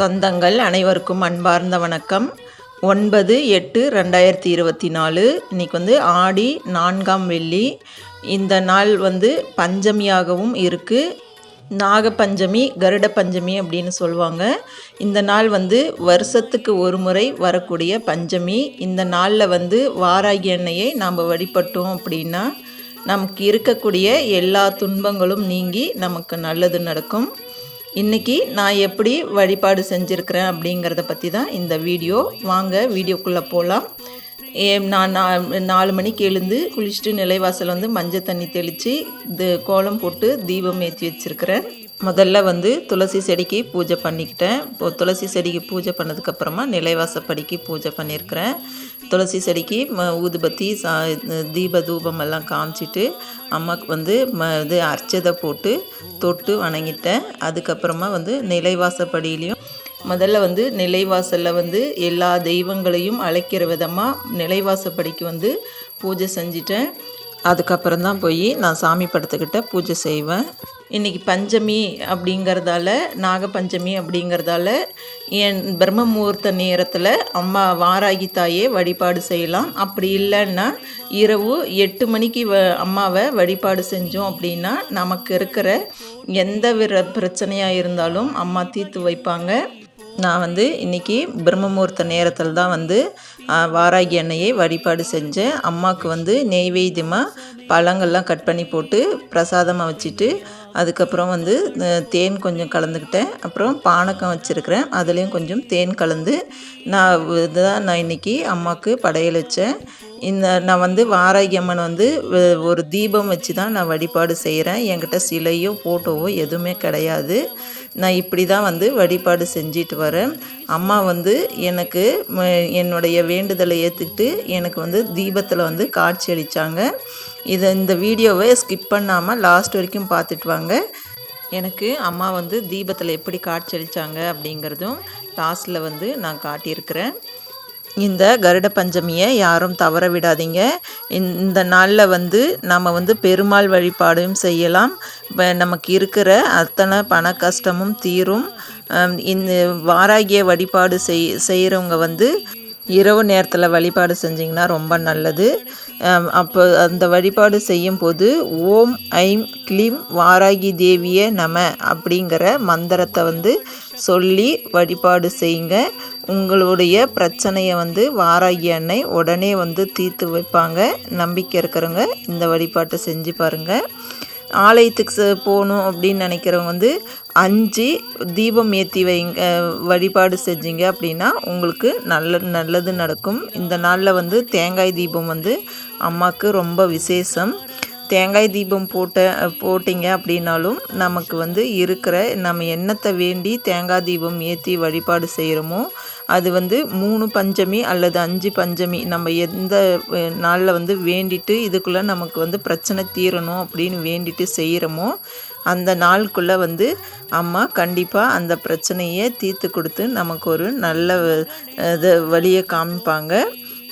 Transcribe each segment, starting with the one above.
சொந்தங்கள் அனைவருக்கும் அன்பார்ந்த வணக்கம். ஒன்பது எட்டு ரெண்டாயிரத்தி இருபத்தி நாலு. இன்றைக்கி வந்து ஆடி நான்காம் வெள்ளி. இந்த நாள் வந்து பஞ்சமியாகவும் இருக்குது நாகப்பஞ்சமி கருட பஞ்சமி அப்படின்னு சொல்லுவாங்க. இந்த நாள் வந்து வருஷத்துக்கு ஒரு முறை வரக்கூடிய பஞ்சமி. இந்த நாளில் வந்து வாராகி எண்ணெயை நாம் வழிபட்டோம் அப்படின்னா நமக்கு இருக்கக்கூடிய எல்லா துன்பங்களும் நீங்கி நமக்கு நல்லது நடக்கும். இன்றைக்கி நான் எப்படி வழிபாடு செஞ்சுருக்கிறேன் அப்படிங்கிறத பற்றி தான் இந்த வீடியோ. வாங்க வீடியோக்குள்ளே போகலாம் ஏ நான் நாலு மணிக்கு எழுந்து குளிச்சுட்டு நிலைவாசல் வந்து மஞ்சள் தண்ணி தெளித்து இது கோலம் போட்டு தீபம் ஏற்றி வச்சுருக்கிறேன். முதல்ல வந்து துளசி செடிக்கு பூஜை பண்ணிக்கிட்டேன். இப்போ துளசி செடிக்கு பூஜை பண்ணதுக்கப்புறமா நிலைவாசப்படிக்கு பூஜை பண்ணியிருக்கிறேன். துளசி செடிக்கு ம ஊதுபத்தி சா தீப தூபம் எல்லாம் காமிச்சிட்டு அம்மாவுக்கு வந்து ம இது அர்ச்சதை போட்டு தொட்டு வணங்கிட்டேன். அதுக்கப்புறமா வந்து நிலைவாசப்படியிலையும் முதல்ல வந்து நிலைவாசலில் வந்து எல்லா தெய்வங்களையும் அழைக்கிற விதமாக நிலைவாசப்படிக்கு வந்து பூஜை செஞ்சிட்டேன். அதுக்கப்புறம் தான் போய் நான் சாமி படத்துக்கிட்ட பூஜை செய்வேன். இன்றைக்கி பஞ்சமி அப்படிங்கிறதால நாகப்பஞ்சமி அப்படிங்கிறதால என் பிரம்ம முகூர்த்த நேரத்தில் அம்மா வாராகி தாயே வழிபாடு செய்யலாம். அப்படி இல்லைன்னா இரவு எட்டு மணிக்கு வ அம்மாவை வழிபாடு செஞ்சோம் அப்படின்னா நமக்கு இருக்கிற எந்த வித பிரச்சனையாக இருந்தாலும் அம்மா தீர்த்து வைப்பாங்க. நான் வந்து இன்றைக்கி பிரம்மமுகூர்த்த நேரத்தில் தான் வந்து வாராகி அன்னையை வழிபாடு செஞ்சேன். அம்மாவுக்கு வந்து நெய்வேத்தியமாக பழங்கள்லாம் கட் பண்ணி போட்டு பிரசாதமாக வச்சுட்டு அதுக்கப்புறம் வந்து தேன் கொஞ்சம் கலந்துக்கிட்டேன். அப்புறம் பானகம் வச்சுருக்கிறேன். அதுலேயும் கொஞ்சம் தேன் கலந்து நான் இதுதான் நான் இன்றைக்கி அம்மாவுக்கு படையல் வச்சேன். இந்த நான் வந்து வாராகி அம்மன் வந்து ஒரு தீபம் வச்சு தான் நான் வழிபாடு செய்கிறேன் என்கிட்ட சிலையோ ஃபோட்டோவோ எதுவுமே கிடையாது. நான் இப்படி தான் வந்து வழிபாடு செஞ்சிட்டு வரேன். அம்மா வந்து எனக்கு என்னுடைய வேண்டுதலை ஏற்றுக்கிட்டு எனக்கு வந்து தீபத்தில் வந்து காட்சி அளித்தாங்க இதை இந்த வீடியோவை ஸ்கிப் பண்ணாமல் லாஸ்ட் வரைக்கும் பார்த்துட்டு வாங்க. எனக்கு அம்மா வந்து தீபத்தில் எப்படி காட்சி அளித்தாங்க அப்படிங்கிறதும் லாஸ்ட்டில் வந்து நான் காட்டியிருக்கிறேன். இந்த கருட பஞ்சமியை யாரும் தவற விடாதீங்க. இந்த- நாளில் வந்து நம்ம வந்து பெருமாள் வழிபாடும் செய்யலாம். இப்போ நமக்கு இருக்கிற அத்தனை பண கஷ்டமும் தீரும். இந்த வாராகிய வழிபாடு செய் செய்கிறவங்க வந்து இரவு நேரத்தில் வழிபாடு செஞ்சிங்கன்னா ரொம்ப நல்லது. அப்போ அந்த வழிபாடு செய்யும்போது ஓம் ஐம் க்ளீம் வாராகி தேவியே நம அப்படிங்கிற மந்திரத்தை வந்து சொல்லி வழிபாடு செய்யுங்க. உங்களுடைய பிரச்சனையை வந்து வாராகி அன்னை உடனே வந்து தீர்த்து வைப்பாங்க. நம்பிக்கை இருக்கிறவங்க இந்த வழிபாட்டை செஞ்சு பாருங்கள் ஆலயத்துக்கு ச- போகணும் அப்படின்னு நினைக்கிறவங்க வந்து அஞ்சு தீபம் ஏற்றி வைங்க வழிபாடு செஞ்சீங்க அப்படின்னா உங்களுக்கு நல்ல நல்லது நடக்கும். இந்த நாளில் வந்து தேங்காய் தீபம் வந்து அம்மாவுக்கு ரொம்ப விசேஷம். தேங்காய் தீபம் போட்ட போட்டிங்க அப்படின்னாலும் நமக்கு வந்து இருக்கிற நம்ம எண்ணத்தை வேண்டி தேங்காய் தீபம் ஏற்றி வழிபாடு செய்கிறோமோ அது வந்து மூணு பஞ்சமி அல்லது அஞ்சு பஞ்சமி நம்ம எந்த நாளில் வந்து வேண்டிட்டு இதுக்குள்ளே நமக்கு வந்து பிரச்சனை தீரணும் அப்படின்னு வேண்டிட்டு செய்கிறோமோ அந்த நாளுக்குள்ளே வந்து அம்மா கண்டிப்பாக அந்த பிரச்சனையை தீர்த்து கொடுத்து நமக்கு ஒரு நல்ல இது வழியை காமிப்பாங்க.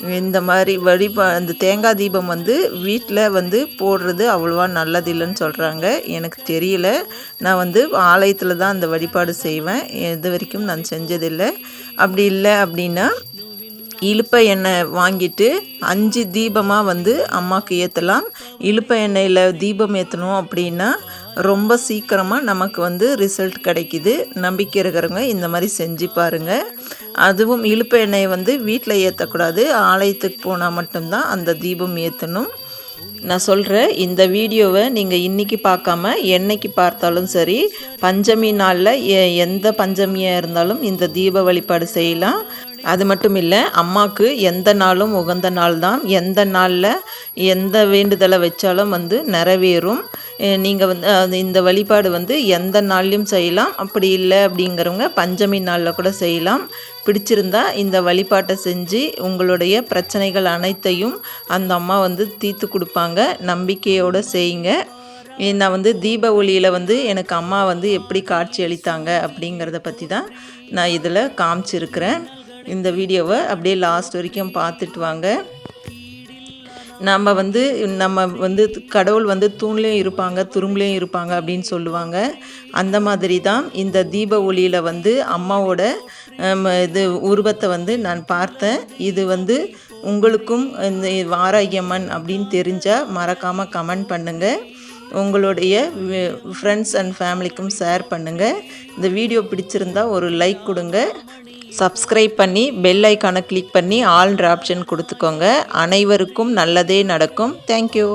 இந்த மாதிரி வழிபா அந்த தேங்காய் தீபம் வந்து வீட்டில் வந்து போடுறது அவ்வளோவா நல்லதில்லைன்னு சொல்கிறாங்க எனக்கு தெரியல. நான் வந்து ஆலயத்தில் தான் அந்த வழிபாடு செய்வேன். இது வரைக்கும் நான் செஞ்சதில்லை. அப்படி இல்லை அப்படின்னா இழுப்ப எண்ணெய் வாங்கிட்டு அஞ்சு தீபமாக வந்து அம்மாவுக்கு ஏற்றலாம் இழுப்ப எண்ணெயில் தீபம் ஏற்றணும் அப்படின்னா ரொம்ப சீக்கிரமாக நமக்கு வந்து ரிசல்ட் கிடைக்குது. நம்பிக்கை இருக்கிறவங்க இந்த மாதிரி செஞ்சு பாருங்கள் அதுவும் இழுப்பு எண்ணெயை வந்து வீட்டில் ஏற்றக்கூடாது ஆலயத்துக்கு போனால் மட்டும்தான் அந்த தீபம் ஏற்றணும் நான் சொல்கிற இந்த வீடியோவை நீங்கள் இன்றைக்கி பார்க்காம என்னைக்கு பார்த்தாலும் சரி பஞ்சமி நாளில் எ- எந்த பஞ்சமியாக இருந்தாலும் இந்த தீப வழிபாடு செய்யலாம். அது மட்டும் இல்லை அம்மாவுக்கு எந்த நாளும் உகந்த நாள் தான் எந்த நாளில் எந்த வேண்டுதலை வச்சாலும் வந்து நிறைவேறும். நீங்கள் வந்து இந்த வழிபாடு வந்து எந்த நாள்லையும் செய்யலாம். அப்படி இல்லை அப்படிங்கிறவங்க பஞ்சமி நாளில் கூட செய்யலாம். பிடிச்சிருந்தா இந்த வழிபாட்டை செஞ்சு உங்களுடைய பிரச்சனைகள் அனைத்தையும் அந்த அம்மா வந்து தீர்த்து கொடுப்பாங்க. நம்பிக்கையோடு செய்யுங்க. நான் வந்து தீப ஒளியில் வந்து எனக்கு அம்மா வந்து எப்படி காட்சி அளித்தாங்க அப்படிங்கிறத பற்றி தான் நான் இதில் காமிச்சிருக்கிறேன். இந்த வீடியோவை அப்படியே லாஸ்ட் வரைக்கும் பார்த்துட்டு வாங்க. நம்ம வந்து நம்ம வந்து கடவுள் வந்து தூண்லேயும் இருப்பாங்க துரும்புலேயும் இருப்பாங்க அப்படின்னு சொல்லுவாங்க. அந்த மாதிரி தான் இந்த தீப ஒளியில் வந்து அம்மாவோட இது உருவத்தை வந்து நான் பார்த்தேன். இது வந்து உங்களுக்கும் இந்த வாராகியம்மன் அப்படின்னு தெரிஞ்சால் மறக்காமல் கமெண்ட் பண்ணுங்கள் உங்களுடைய ஃப்ரெண்ட்ஸ் அண்ட் ஃபேமிலிக்கும் ஷேர் பண்ணுங்கள் இந்த வீடியோ பிடிச்சிருந்தா ஒரு லைக் கொடுங்க. சப்ஸ்கிரைப் பண்ணி பெல் ஐக்கானை கிளிக் பண்ணி ஆல்ன்ற ஆப்ஷன் கொடுத்துக்கோங்க. அனைவருக்கும் நல்லதே நடக்கும். தேங்க்யூ